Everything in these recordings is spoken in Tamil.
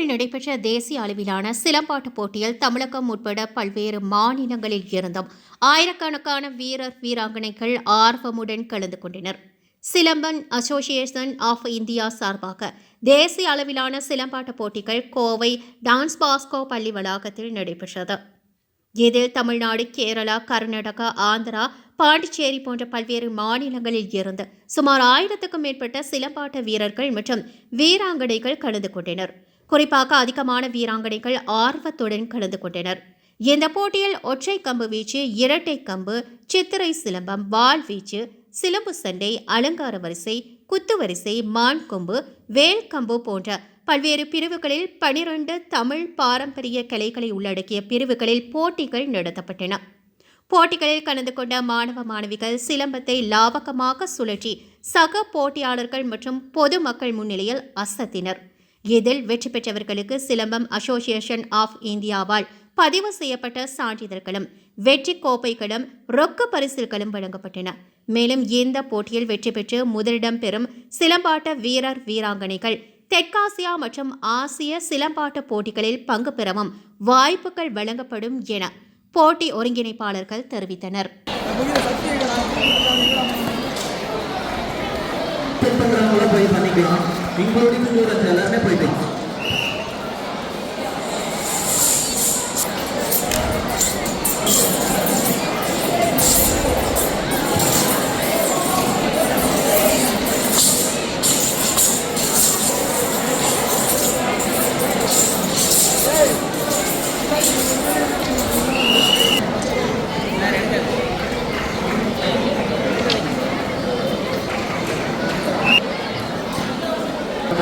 சென்னையில் நடைபெற்ற தேசிய அளவிலான சிலம்பாட்டு போட்டியில் தமிழகம் உட்பட பல்வேறு மாநிலங்களில் இருந்தும் ஆயிரக்கணக்கான வீரர் வீராங்கனைகள் ஆர்வமுடன் கலந்து கொண்டனர். சிலம்பன் அசோசியேஷன் ஆஃப் இந்தியா சார்பாக தேசிய அளவிலான சிலம்பாட்ட போட்டிகள் கோவை டான்ஸ் பாஸ்கோ பள்ளி வளாகத்தில் நடைபெற்றது. இதில் தமிழ்நாடு கேரளா கர்நாடகா ஆந்திரா பாண்டிச்சேரி போன்ற பல்வேறு மாநிலங்களில் இருந்து சுமார் ஆயிரத்துக்கும் மேற்பட்ட சிலம்பாட்ட வீரர்கள் மற்றும் வீராங்கனைகள் கலந்து கொண்டனர். குறிப்பாக அதிகமான வீராங்கனைகள் ஆர்வத்துடன் கலந்து கொண்டனர். இந்த போட்டியில் ஒற்றை கம்பு வீச்சு இரட்டை கம்பு சித்திரை சிலம்பம் வாள் வீச்சு சிலம்பு சண்டை அலங்கார வரிசை குத்து வரிசை மான் கொம்பு வேல் கம்பு போன்ற பல்வேறு பிரிவுகளில் பனிரெண்டு தமிழ் பாரம்பரிய கலைகளை உள்ளடக்கிய பிரிவுகளில் போட்டிகள் நடத்தப்பட்டன. போட்டிகளில் கலந்து கொண்ட மாணவ மாணவிகள் சிலம்பத்தை லாவகமாக சுழற்றி சக போட்டியாளர்கள் மற்றும் பொதுமக்கள் முன்னிலையில் அசத்தினர். இதில் வெற்றி பெற்றவர்களுக்கு சிலம்பம் அசோசியேஷன் ஆஃப் இந்தியாவால் பதிவு செய்யப்பட்ட சான்றிதழ்களும் வெற்றி கோப்பைகளும் ரொக்க பரிசில்களும் வழங்கப்பட்டன. மேலும் இந்த போட்டியில் வெற்றி பெற்று முதலிடம் பெறும் சிலம்பாட்ட வீரர் வீராங்கனைகள் தெற்காசியா மற்றும் ஆசிய சிலம்பாட்ட போட்டிகளில் பங்கு பெறவும் வாய்ப்புகள் வழங்கப்படும் என போட்டி ஒருங்கிணைப்பாளர்கள் தெரிவித்தனர். போய் பண்ணிக்கலாம் இன்க்ளூடிங் ஸ்டூடெண்ட்ஸ் எல்லாருமே போயிட்டு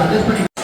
அட்ஜஸ்ட் பண்ணி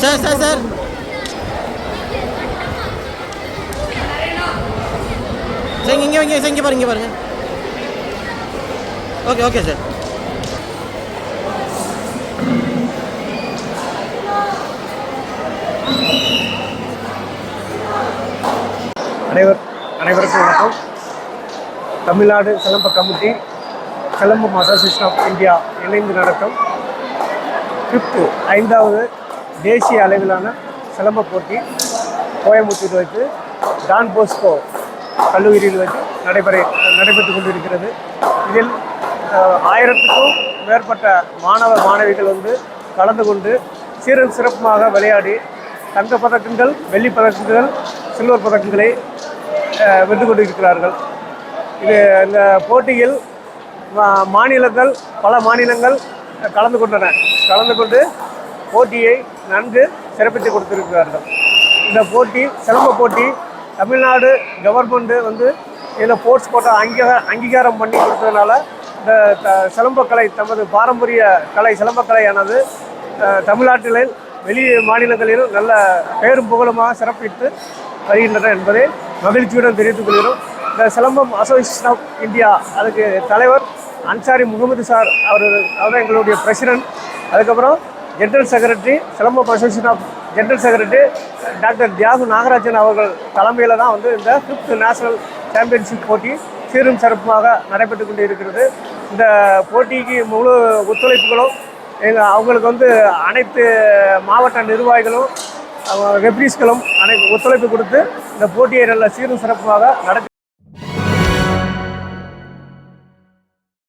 சார் சார் சார். சார் இங்கே இங்கே சார் இங்கே பாருங்க இங்கே பாருங்க. Okay okay sir. அனைவர் அனைவருக்கும் வணக்கம். Tamil Nadu Silamba committee Silambam association of India இணைந்து நடக்கும் ஃபிஃப்த்து ஐந்தாவது தேசிய அளவிலான சிலம்ப போட்டி கோயம்புத்தூர் வைத்து டான் போஸ்கோ கல்லூரியில் வைத்து நடைபெற நடைபெற்று கொண்டிருக்கிறது. இதில் ஆயிரத்துக்கும் மேற்பட்ட மாணவ மாணவிகள் வந்து கலந்து கொண்டு சீரும் சிறப்புமாக விளையாடி தங்க பதக்கங்கள் வெள்ளி பதக்கங்கள் சில்வர் பதக்கங்களை வென்று கொண்டிருக்கிறார்கள். இது இந்த போட்டியில் மா- மாநிலங்கள் பல மாநிலங்கள் கலந்து கொண்டன. கலந்து கொண்டு போட்டியை நன்கு சிறப்பித்து கொடுத்திருக்கிறார்கள். இந்த போட்டி சிலம்ப போட்டி தமிழ்நாடு கவர்மெண்ட் வந்து இதில் ஸ்போர்ட்ஸ் கோட்டா அங்கீகார அங்கீகாரம் பண்ணி கொடுத்ததுனால இந்த த- சிலம்பக்கலை தமது பாரம்பரிய கலை சிலம்பக்கலையானது அஹ், தமிழ்நாட்டில் வெளி மாநிலங்களிலும் நல்ல பெயரும் புகழுமாக சிறப்பித்து வருகின்றன என்பதை மகிழ்ச்சியுடன் தெரிவித்துக் கொள்கிறோம். இந்த சிலம்பம் அசோசியேஷன் ஆஃப் இந்தியா அதுக்கு தலைவர் அன்சாரி முகமது சார் அவர் அவர் எங்களுடைய பிரசிடென்ட் அதுக்கப்புறம் general secretary Silambam association of general secretary doctor Thiyagu Nagarajan அவர்கள் தலைமையில் தான் வந்து இந்த ஃபிஃப்த் நேஷனல் சாம்பியன்ஷிப் போட்டி சீரும் சிறப்புமாக நடைபெற்று கொண்டு இருக்கிறது இந்த போட்டிக்கு முழு ஒத்துழைப்புகளும் எங்கள் அவங்களுக்கு வந்து அனைத்து மாவட்ட நிர்வாகிகளும் ரெப்ரிஸ்களும் அனைத்து ஒத்துழைப்பு கொடுத்து இந்த போட்டியை நல்ல சீரும் சிறப்புமாக நடத்தி